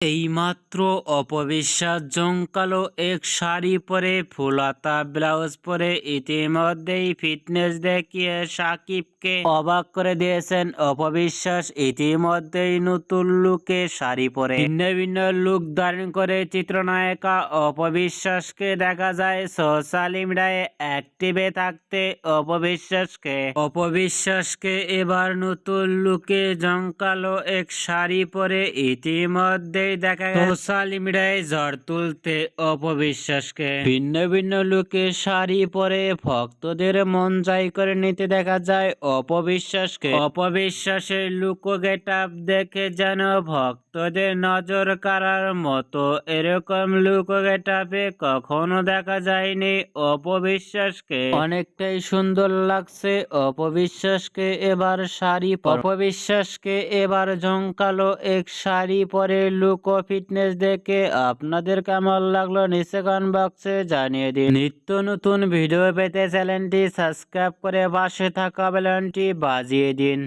এইমাত্র অপবিশ্বাস জমকালো এক শাড়ি পরে, ফুলাতা ব্লাউজ পরে ইতিমধ্যেই ফিটনেস দেখিয়ে সাকিবকে অবাক করে দিয়েছেন অপবিশ্বাস। ইতিমধ্যেই নতুন লুকে শাড়ি পরে। ভিন্ন ভিন্ন লুক ধারণ করে চিত্রনায়িকা অপবিশ্বাসকে দেখা যায় সোশ্যাল মিডিয়ায় অ্যাক্টিভে থাকতে অপবিশ্বাসকে। অপবিশ্বাসকে এবার নতুন লুকে জমকালো এক শাড়ি পরে ইতিমধ্যেই দেখা গেছে। সোশ্যাল মিডিয়ায় ঝড় তুলতে অপবিশ্বাসকে। ভিন্ন ভিন্ন লুকে শাড়ি পরে ভক্তদের মন জয় করে নিতে দেখা যায় অপবিশ্বাসকে। অপবিশ্বাসের লুক গেট আপ দেখে যেন ভক্তদের নজর কাড়ার মতো এরকম লুক গেট আপে কখনো দেখা যায়নি অপবিশ্বাসকে। অনেকটাই সুন্দর লাগছে অপবিশ্বাসকে এবার শাড়ি পর- অপবিশ্বাসকে এবার জমকালো এক শাড়ি পরে লুক ও ফিটনেস দেখে আপনাদের কেমন লাগল নিচে কমেন্ট বক্সে জানিয়ে দিন। নিত্য নতুন ভিডিও পেতে চ্যানেলটি সাবস্ক্রাইব করে পাশে থাকা বেলনটি বাজিয়ে দিন।